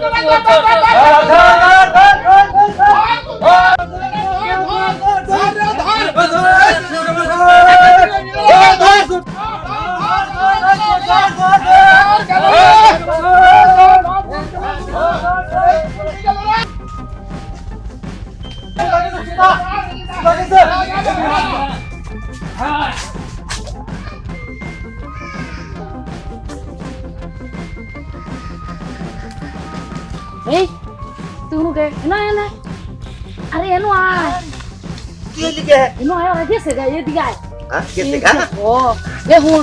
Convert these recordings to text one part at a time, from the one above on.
এই নুকে এনো এনো। আরে এনো আয়। কি এদিকে? এনো আয় ওরা গেছে গা এদিকে আয়। হ্যাঁ গেছে গা? ও দেখুন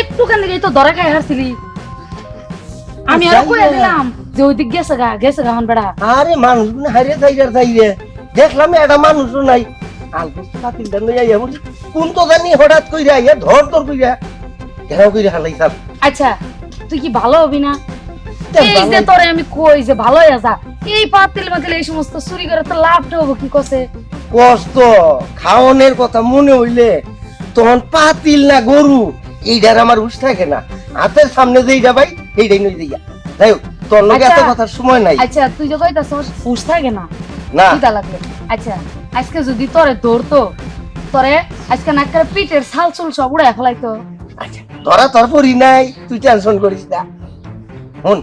একটু কেন এই তো দরা খাই হারছিলি? আমি আরও কয়ে দিলাম যে ওই দিক গেছে গা গেছে গা হন বেড়া। আরে মানুষ হারিয়ে যাইয়ার যাইরে দেখলাম এটা মানুষও নাই। কোন তো জানি হঠাৎ কইরা আইয়া ধর ধর কইরা ঘেরাও কইরা হালাই আচ্ছা তুই কি ভালো হবি না? এই যে তোরে আমি কই যে ভালো যা এই পাতিল মাতিল এই সমস্ত চুরি করে তো লাভটা হব কি কসে? কষ্ট খাওয়ানোর কথা মনে হইলে তখন পাতিল না গরু এইটার আমার হুশ থাকে না। হাতের সামনে যেইটা ভাই এইটাই নই দিয়া যাই হোক তোর লগে এত আচ্ছা। কথার সময় নাই। আচ্ছা তুই যে কইতাছ ফুস থাকে না। না। কিটা লাগবে? আচ্ছা আজকে যদি তোরে ধরতো তোরে আজকে নাকের পিঠের ছাল চুল সব উড়াই ফেলাইতো। আচ্ছা তোরা তোর পরি নাই তুই টেনশন করিস না। হন।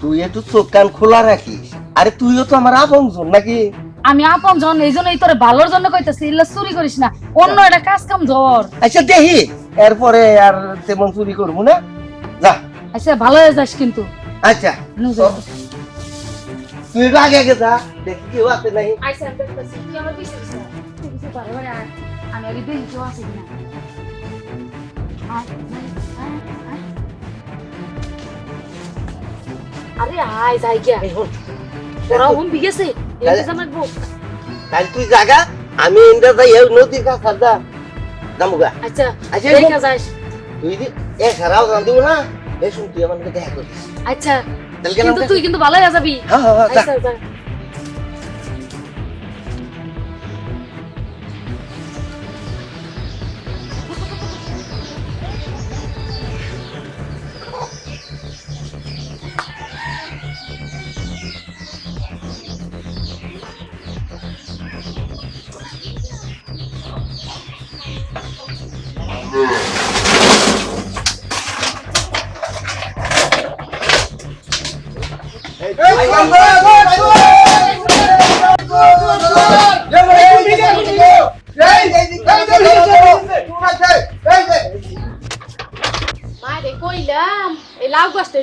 তুই একটু চোখ কান খোলা রাখিস। আরে তুইও তো আমার আপনজন নাকি? আমি আপন জন এই জন্যই তোরে ভালোর জন্য কইতাছি ইল্লা চুরি করিস না। অন্য একটা কাজ কাম ধর। আচ্ছা দেখি এরপরে আর তেমন চুরি করব না। যা। আচ্ছা ভালো হয়ে যাস কিন্তু। আচ্ছা। তুই একটু আগে আগে যা দেখি কেউ আছে নাই আচ্ছা তুই আমার পিছে পিছে। তুই পিছে পারে পারে আমি আগে দেখি কেউ আছে কিনা। আয়, আরে আয় যাই গিয়া। ওরা হুম বিগেছে তাহলে তুই জাগা আমি ইন্দা যাই নদীর কাছে দা দামুগা আচ্ছা আচ্ছা, দেখা যাস। তুই দি এ খারাপ জান দিব না এই শুন তুই আমার দেখা করিস। আচ্ছা কিন্তু তুই কিন্তু ভালো হয়ে যাবি। হ্যাঁ হ্যাঁ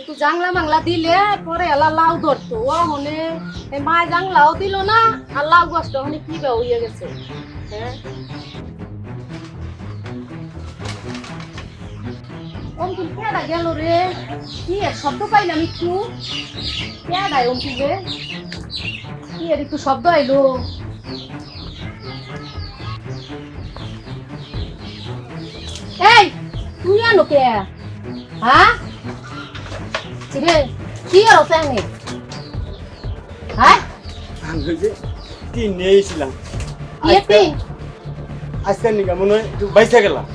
একটু জাংলা মাংলা দিলে পরে এলা লাউ ধরতো। ও হনে মা জাংলাও দিল না, আর লাউ গাছটা হনে কি বা হইয়া গেছে। হ্যাঁ? অঙ্কুল কেডা গেল রে। কি শব্দ পাইলাম একটু? কেডায় অঙ্কুল রে। কি এর একটু শব্দ আইলো? এই, তুই আনো কে? হ্যাঁ? চিরে কি আর ওখানে হ্যাঁ? আমি যে তিন নিয়েছিলাম কি তিন আজকের নিকা মনে হয় একটু বাইসা গেলাম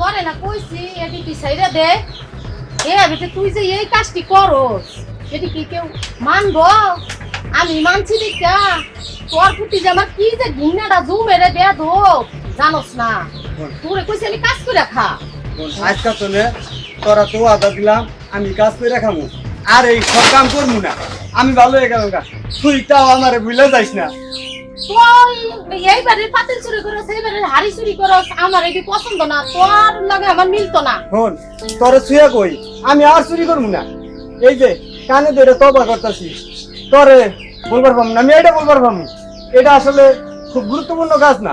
করে না কইছি এটি সাইরা দে। এ আবিতে তুই যে এই কাজটি করস এটি কি কেউ মানবো? আমি মানছি দেখা তোর প্রতি যে আমার কি যে ঘিন্নাটা জু মেরে দে দো জানোস না? তোরে কইছি আমি কাজ করে খা। আজকাল তো তোরা তো আদা দিলাম আমি কাজ করে রাখামু আর এই সব কাম করব না। আমি ভালো হয়ে গেলাম গা। তুইটাও আমারে ভুলে যাইস না। তুই এইবারে পাতিল চুরি করস এইবারে হাড়ি চুরি করস আমার এটি পছন্দ না? তোর লগে আমার মিলতো না। হন তোরে শুয়ে কই আমি আর চুরি করব না। এই যে কানে ধরে তবা করতেছি। তোরে বলবার পাবো না আমি এটা বলবার পাবো এটা আসলে খুব গুরুত্বপূর্ণ কাজ না।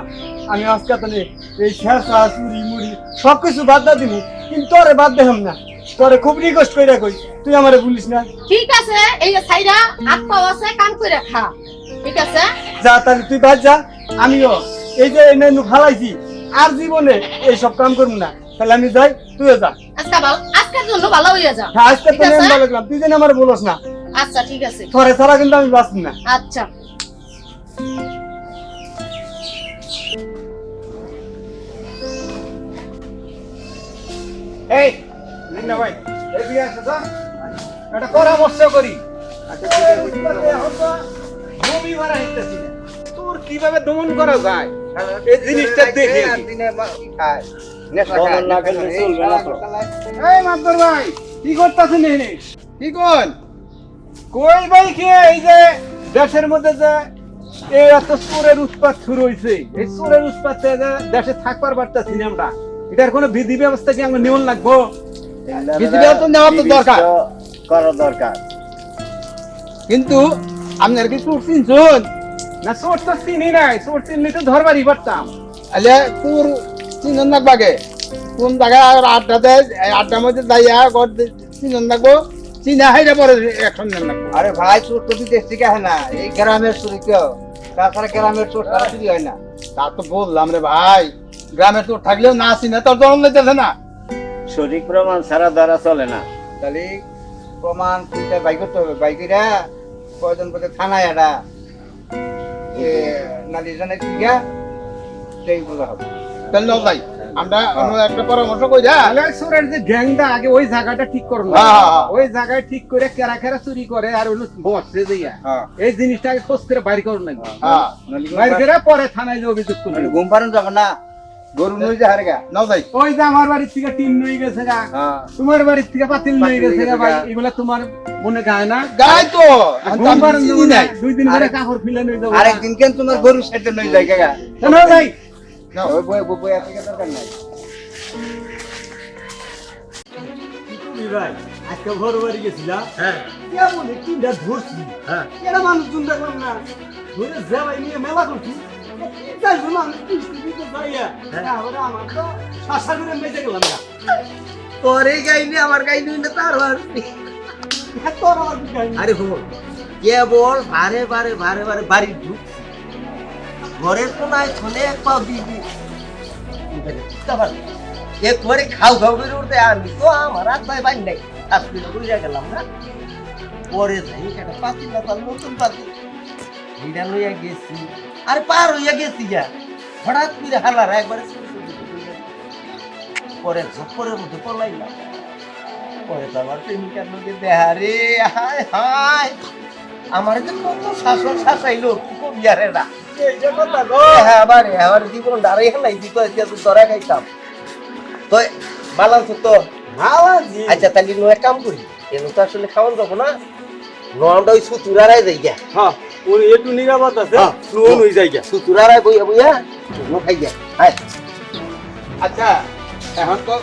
আমি আজকে তো নে এই শেষা চুরি মুড়ি সব কিছু বাদ দা দিব কিন্তু তোরে বাদ দেখাম না। তোরে খুব রিকোয়েস্ট কইরা কই তুই আমারে বলিস না। ঠিক আছে এই যে সাইরা হাত পাও আছে কাম করে খা। ঠিক আছে? যা তাহলে তুই বাদ যা। আমিও এই যে এনে নু ফালাইছি আর জীবনে এই সব কাম করব না। তাহলে আমি যাই তুইও যা। আজকে ভালো আজকের জন্য ভালো হয়ে যা। হ্যাঁ আজকে তো ঠিক ভালো করলাম তুই যেন আমার বলস না। আচ্ছা ঠিক আছে। তোরে ছাড়া কিন্তু আমি বাঁচবো না। আচ্ছা। এই লিনা ভাই এদিকে আসো তো একটা পরামর্শ করি আচ্ছা, ঠিক আছে, ঠিক আছে। এখন তো বমি মারা হইতেছি না। তোর কীভাবে দমন করা যায় এই জিনিসটা দেখে আর দিনে মা- ই খায়, নেশা দমন খায়, না নেশা করলে খায়। চলবে না তো। এই মাতবর ভাই কি করতেছেন এনে কি কোন কই ভাই কি এই যে দেশের মধ্যে যে এই এত চোরের উৎপাত শুরু হয়েছে এই চোরের উৎপাত থেকে দেশে থাকবার পারতেছি না আমরা এটার কোনো বিধি ব্যবস্থা কি আমরা নিয়ম লাগবো বিধি ব্যবস্থা নেওয়া তো দরকার করা দরকার কিন্তু আপনার কি চোর চিনছুন না চোর তো চিনি নাই চোর চিনলে তো ধরবারই পারতাম আলে চোর চিনন কোন জায়গায় আড্ডার মধ্যে যাইয়া ঘর চিনন লাগবো চিনা হাইরা পরে এখন আরে ভাই চোর তো থেকে আসে না এই গ্রামের চুরি কেউ তাছাড়া গ্রামের চোর সারা চুরি হয় না তা তো বললাম রে ভাই গ্রামের চোর থাকলেও না চিনে তোর লইতেছে না শরীর প্রমাণ ছাড়া ধরা চলে না। তাহলে প্রমাণ তুইটা বাই করতে হবে। বাইকেরা কয়জন পথে থানায় এটা ঠিক সেই বোঝা হবে। তাহলে যাই আমরা আমরা একটা পরামর্শ কই যা তাহলে চোরের যে গ্যাংটা আগে ওই জায়গাটা ঠিক করুন হ্যাঁ, হ্যাঁ, হ্যাঁ। ওই জায়গায় ঠিক করে কেরা কেরা চুরি করে আর হলো বসে দিয়া হ্যাঁ। এই জিনিসটা আগে খোঁজ করে বাইর করুন হ্যাঁ বাইর করে পরে থানায় যে অভিযোগ করবে। ঘুম পারুন যাবে না। গরু নই যে হারে গা নাও যাই। ওই যে আমার বাড়ির থেকে টিন নই গেছে গা। হ্যাঁ। তোমার বাড়ির থেকে পাতিল নই গেছে গা ভাই এগুলা তোমার মনে গায় না? গাই তো। ঘুম পাড়ান দেবো না, দুই দিন ধরে কাপড় ফিলে নই দেবো আরেকদিন কেন তোমার গরু সাইডে নই যায় গা কেন ভাই। ওই বই বই বই আছে দরকার নাই। ভাই? আজকে ঘর বাড়ি গেছিলাম হ্যাঁ। কেমন তিনটা ধরছি। হ্যাঁ। এরা মানুষ চিন্তা করলাম না? ধরে যাবাই নিয়ে মেলা করছি। যাইবো না আমি কিস্তি দিতে যাইয়া তারপরে আমার তো শাসা করে মেজে গেলাম না তোর গাইনি আমার গাইনি না তার আর বিকাই আরে বল কেবল বারে বারে বারে বারে বাড়ি ঢুকছি। ঘরের কোনায় ফোনে এক পাও দিয়ে একবারে খাও খাও করে উঠতে আমি তো আমার হাত পায়ে বাড়ি নাই। আজকে বুঝে গেলাম না। পরে যাই, একটা পাতি না তার নতুন পাতি এইটা লইয়া গেছি। আর পার হইয়া গেছি যা হঠাৎ করে হালার একবারে। পরে ঝপ্পরের মধ্যে পলাইলাম। পরে তো আমার প্রেমিকার লোকে দেহা রে হায় হায়। আমার যে কত শাসন শাসাইলো কি করবি আরে না হ্যাঁ আমার জীবন দাঁড়াই নাই দিত এতিয়া তো ধরা খাইতাম। তো বালান্স তো আচ্ছা তাহলে নো এক কাম করি। এর তো আসলে খাওয়ান যাব না। নোয়াটা ওই সুতুরারাই যাই গা হ্যাঁ। ওই একটু নিরাপদ আছে হ্যাঁ। লোন হয়ে। যায় গা। সুতুরারাই বইয়া বইয়া নো খাই গা হায়। আচ্ছা এখন তো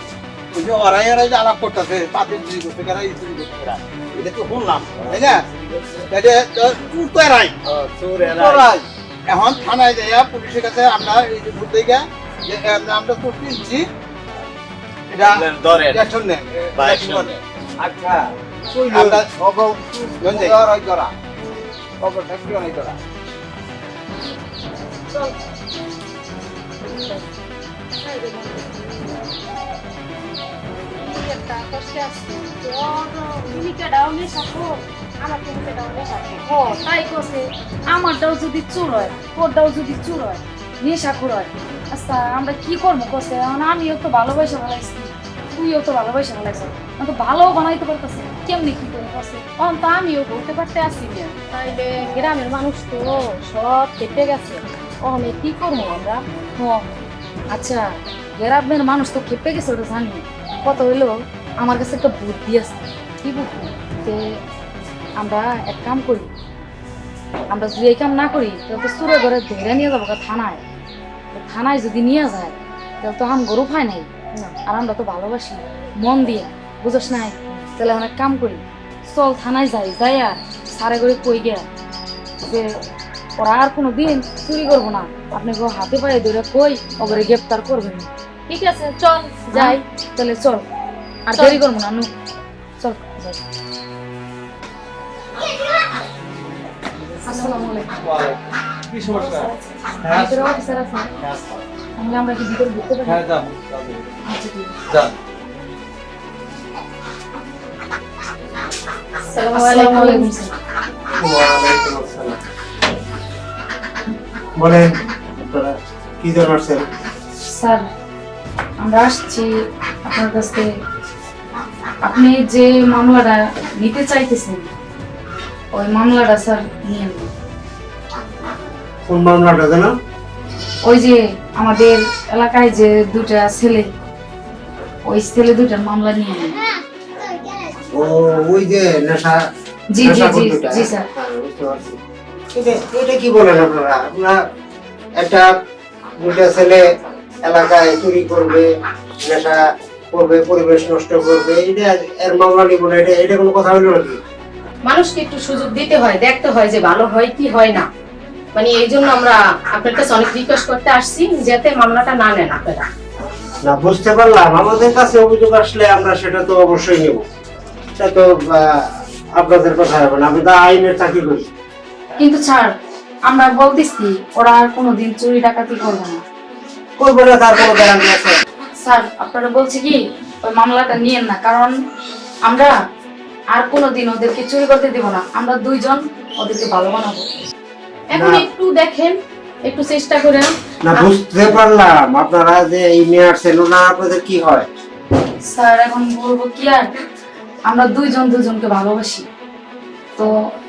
ওই যে ওরাই যে আলাপ করতেছে পাতিল চুরি করতে গেরা এই চুরি করতে গেরা এটা তো শুনলাম তাই না? এটা তো এখন থানায় যাইয়া পুলিশের কাছে আমরা এই যে ঘুরতে গিয়া যে আমরা আমরা কিনছি এটা ধরেন নেন বা অ্যাকশন action নেন। আচ্ছা আমরা। অবটা কি। ওর আমারটাও যদি চুর হয় ওরটাও যদি চুর হয় নেশাখোর হয়। আচ্ছা আমরা কি করব কছে এখন আমিও তো ভালোবাসা ভালাইছি তুইও তো ভালোবাসা ভালাইছ আমি তো ভালো বানাইতে পারতেছি। কেমনি কি করে তো আমিও বলতে পারতে আসি না। তাইলে গ্রামের মানুষ তো সব কেটে গেছে। ওখানে কি করব আমরা? হ আচ্ছা গ্রামের মানুষ তো খেপে গেছে ওটা জানি। কত হইল, আমার কাছে একটা বুদ্ধি আছে। কি বুদ্ধি? যে আমরা এক কাম করি, আমরা যদি এই কাম না করি, তাহলে তো সুরে ঘরে ধরে নিয়ে যাব থানায়। থানায় যদি নিয়ে যায়, তাহলে তো আম গরু পায় নাই। আর আমরা তো ভালোবাসি। মন দিয়ে, বুঝোস নাই? তাহলে অনেক কাম করি। চল থানায় যাই যাই আর সারে করে কই গিয়া? যে ওরা আর কোনো দিন চুরি করব না। আপনি কেউ হাতে পায়ে ধরে কই ওগুলো গ্রেপ্তার করবেন না। ঠিক আছে চল যাই। তাহলে চল। আর দেরি করব না নু। চল যাই। আসসালামু আলাইকুম। কি সমস্যা? ভিতরে অফিসার আছে? তাহলে আমরা কি ভিতরে ঢুকতে পারি? হ্যাঁ যাও আচ্ছা আসসালামু আলাইকুম। বলেন আপনারা কি দরকার স্যার স্যার আমরা আসছি আপনার কাছে আপনি যে মামলাটা নিতে চাইতেছেন ওই মামলাটা স্যার নিয়ে। কোন মামলাটা যেন ওই যে আমাদের এলাকায় যে দুটা ছেলে ওই ছেলে দুটার মামলা নিয়ে নেন। ও ওই যে নেশা জি জি জি? স্যার। হ্যাঁ, বুঝতে পারছি। এটা- এটা কি বলেন আপনারা? আপনার একটা দুটা ছেলে এলাকায় চুরি করবে নেশা করবে পরিবেশ নষ্ট করবে এটা এর মামলা নিব না এটা এটা কোনো কথা হইল নাকি? মানুষকে একটু সুযোগ দিতে হয় দেখতে হয় যে ভালো হয় কি হয় না। মানে এই জন্য আমরা আপনার কাছে অনেক রিকোয়েস্ট করতে আসছি যাতে মামলাটা না নেন আপনারা। না বুঝতে পারলাম। আমাদের কাছে অভিযোগ আসলে আমরা সেটা তো অবশ্যই নেব। তো আপনাদের কথা হবে না আমি তো আইনের চাকরি করি। কিন্তু স্যার আমরা বলতেছি ওরা আর কোনোদিন চুরি ডাকাতি করবে না। করব না তার কোনো গ্যারান্টি আছে? স্যার আপনারা বলছি কি ওই মামলাটা নিয়েন না কারণ আমরা আর কোনোদিন ওদেরকে চুরি করতে দিব না আমরা দুইজন ওদেরকে ভালো বানাবো। এখন একটু দেখেন একটু চেষ্টা করেন। না বুঝতে পারলাম আপনারা যে এই মেয়ে আসছেন না আপনাদের কি হয়? স্যার এখন বলব কি আর আমরা দুইজন দুজনকে ভালোবাসি। তো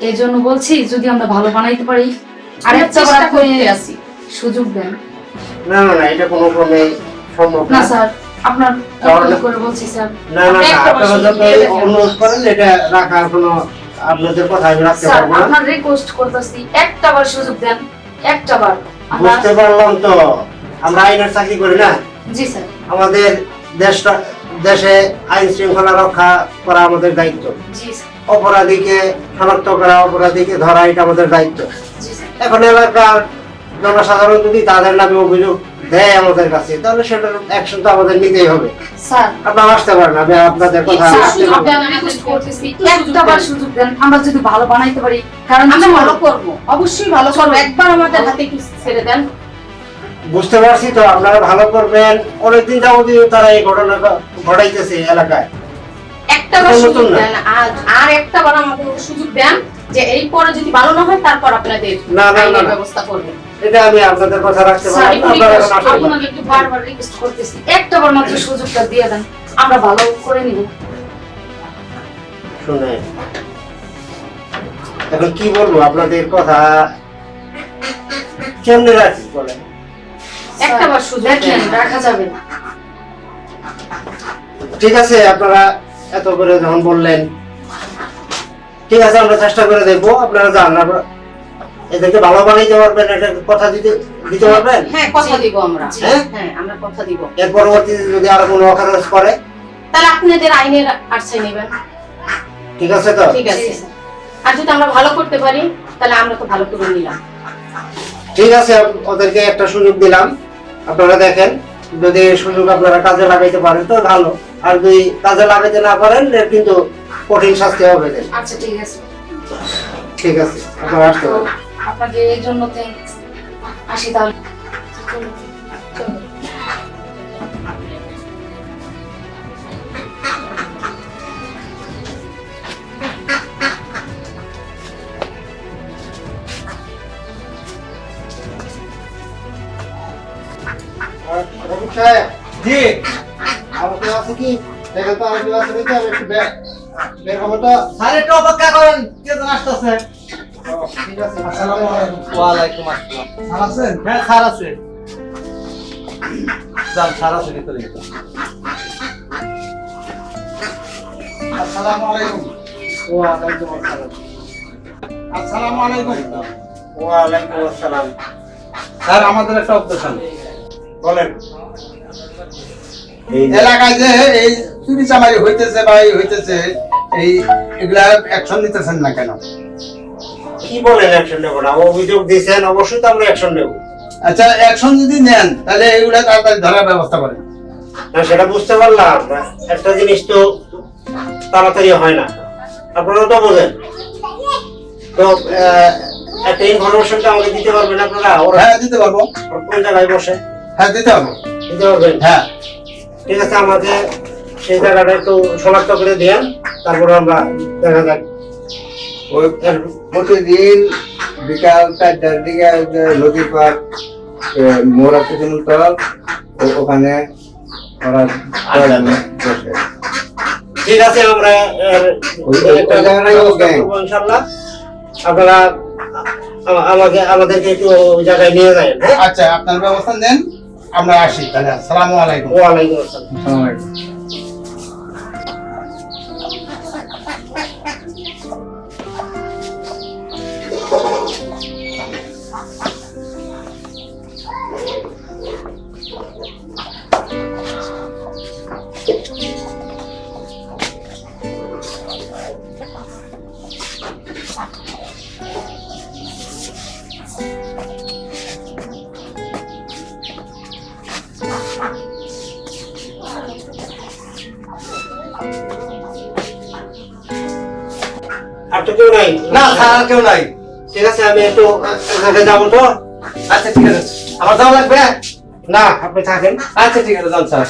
এই জন্য বলছি যদি আমরা ভালো বানাইতে পারি আর একটা চেষ্টা বার করে করতে আছি। সুযোগ দেন। না না না এটা কোনো ক্রমে সম্ভব না। স্যার আপনার করে বলছি স্যার। না না আপনারা যত অনুরোধ করেন এটা কোনো আপনাদের কথা আমি রাখতে পারব না। আপনার রিকোয়েস্ট করতেছি একটা বার সুযোগ দেন একটা বার। বুঝতে পারলাম তো আমরা আইনের চাকরি করি না? জি স্যার। আমাদের দেশটা দেশে আইন শৃঙ্খলা রক্ষা করা আমাদের দায়িত্ব। অপরাধীকে শনাক্ত করা অপরাধীকে ধরা এটা আমাদের দায়িত্ব। এখন এলাকার জনসাধারণ যদি তাদের নামে অভিযোগ দেয় আমাদের কাছে তাহলে সেটার অ্যাকশন তো আমাদের নিতেই হবে। আপনারা আসতে পারেন আমি আপনাদের কথা। সুযোগ দেন। আমরা যদি ভালো বানাইতে পারি কারণ আমরা ভালো করব। অবশ্যই ভালো করব। একবার আমাদের হাতে একটু ছেড়ে দেন। বুঝতে পারছি তো আপনারা ভালো করবেন। অনেকদিন যাবতীয় তারা এই ঘটনা ঘটাইতেছে এলাকায়। একটা সুযোগ আর একটা বার আমাদের সুযোগ দেন যে এই পরে যদি ভালো না হয় তারপর আপনাদের না, না, না। ব্যবস্থা করবেন। এটা আমি আপনাদের কথা রাখতে পারি একটু আপনারা request- এখন আসতে পারেন। আপনাকে একটু বারবার রিকোয়েস্ট করতেছি। একটা বার মাত্র সুযোগটা দিয়ে দেন। আমরা ভালো করে নিব। শুনে এখন কি বলব আপনাদের কথা কেমনে রাখি বলেন? একটা বার সুযোগ দেখেন রাখা যাবে না। ঠিক আছে আপনারা এত করে যখন বললেন ঠিক আছে আমরা চেষ্টা করে দেখব আপনারা যান এদেরকে ভালো বানাইতে পারবেন এটা কথা দিতে দিতে পারবেন? হ্যাঁ কথা দিব আমরা। হ্যাঁ? হ্যাঁ আমরা কথা দিব। এর পরবর্তীতে যদি আরও কোনো অকারেন্স করে? তাহলে আপনাদের আইনের আশ্রয় নেবেন। ঠিক আছে তো? ঠিক আছে। আর যদি আমরা ভালো করতে পারি তাহলে আমরা তো ভালো করে নিলাম। ঠিক আছে ওদেরকে একটা সুযোগ দিলাম। আপনারা দেখেন যদি সুযোগ আপনারা কাজে লাগাইতে পারেন তো ভালো। আর যদি কাজে লাগাইতে না পারেন কিন্তু কঠিন শাস্তি হবে আচ্ছা ঠিক আছে। ঠিক আছে আপনারা আসতে পারেন। আপনাকে এই জন্য থ্যাংকস আসি তাহলে। সাহেব, জি। আমার কেউ আছে কি? দেখেন তো আমার কেউ আছে নাকি আমি একটু বের হব তো। স্যার একটু অপেক্ষা করেন কে যেন আসতেছে। ঠিক আছে আসসালামু আলাইকুম। ওয়ালাইকুম আসসালাম। স্যার আছেন হ্যাঁ স্যার আছে। যান স্যার আছে ভিতরে আসসালামু আলাইকুম। ওয়ালাইকুম আসসালাম। আসসালামু আলাইকুম। ওয়ালাইকুম আসসালাম। স্যার আমাদের একটা অপারেশন বলেন। এলাকায় যে এই চুরি চামারি হইতেছে বা এই হইতেছে এই এগুলা অ্যাকশন নিতেছেন না কেন? কি বলেন অ্যাকশন নেব না? অভিযোগ দিয়েছেন অবশ্যই তো আমরা অ্যাকশন নেব। আচ্ছা অ্যাকশন যদি নেন তাহলে এগুলা তাড়াতাড়ি ধরার ব্যবস্থা করেন। না সেটা বুঝতে পারলাম। একটা জিনিস তো তাড়াতাড়ি হয় না। আপনারা তো বোঝেন। তো আহ, একটা ইনফরমেশনটা আমাকে দিতে পারবেন আপনারা? ওরা হ্যাঁ দিতে পারব। কোন জায়গায় বসে? হ্যাঁ দিতে পারব। দিতে পারবেন? হ্যাঁ। ঠিক আছে আমাকে সেই জায়গাটা একটু শনাক্ত করে দেন তারপরে আমরা দেখা যাক। ওই প্রতিদিন বিকাল চারটার দিকে যে নদীর পার মোরা পিছন তল ওখানে ওরা বসে। ঠিক আছে আমরা ইনশাল্লাহ আপনারা আমাকে আমাদেরকে একটু ওই জায়গায় নিয়ে যাবেন হ্যাঁ? আচ্ছা আপনার ব্যবস্থা নেন। আমরা আসি তাহলে। আসসালামু আলাইকুম। ওয়ালাইকুম আসসালাম। আর তো কেউ নাই না স্যার আর কেউ নাই ঠিক আছে আমি একটু ওখানে যাব তো আচ্ছা ঠিক আছে আমার যাওয়া লাগবে না আপনি থাকেন আচ্ছা ঠিক আছে যান স্যার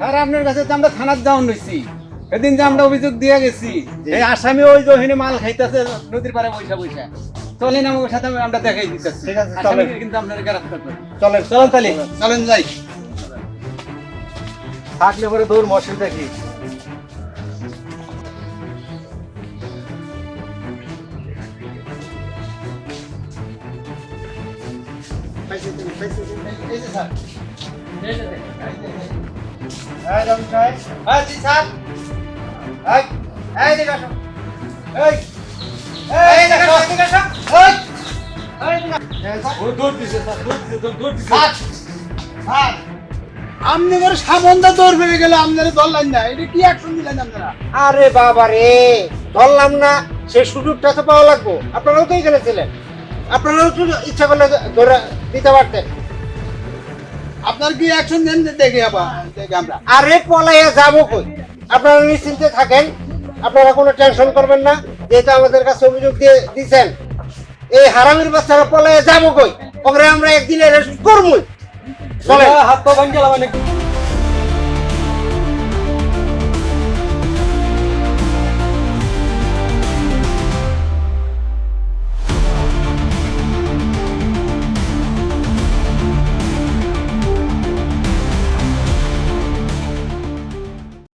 আর আপনার কাছে তো আমরা থানার যাওয়ান নইছি সেদিন যে আমরা অভিযোগ দিয়ে গেছি এই আসামি ওই যে মাল খাইতেছে নদীর পারে বৈশা বৈশা চলেন আমার সাথে আমরা দেখাই দিতেছি। ঠিক আছে, চলেন। কিন্তু আপনারা গ্রেফতার করবেন চলেন চলেন তাহলে চলেন। যাই। থাকলে পরে দৌড় মশিল দেখি। আপনি করে সাবন্ধা দৌড় ফিরে গেলে আপনারা ধরলেন না এটা কি অ্যাকশন দিলেন আপনারা আরে বাবা রে, ধরলাম না। সেই সুযোগটা তো পাওয়া লাগবো। আপনারাও তো এখানে ছিলেন আপনারাও তো ইচ্ছা করলে ধরে দিতে পারতেন আপনার কি অ্যাকশন দেন দেখি আবার দেখি আমরা। আরে পলাইয়া যাব কই? আপনারা নিশ্চিন্তে থাকেন আপনারা কোনো টেনশন করবেন না যেহেতু আমাদের কাছে অভিযোগ দিয়ে দিছেন। এই হারামির বাচ্চারা পলাইয়া যাব কই? ওখানে আমরা একদিন অ্যারেস্ট করব চলেন। হাত পা ভাঙ্গে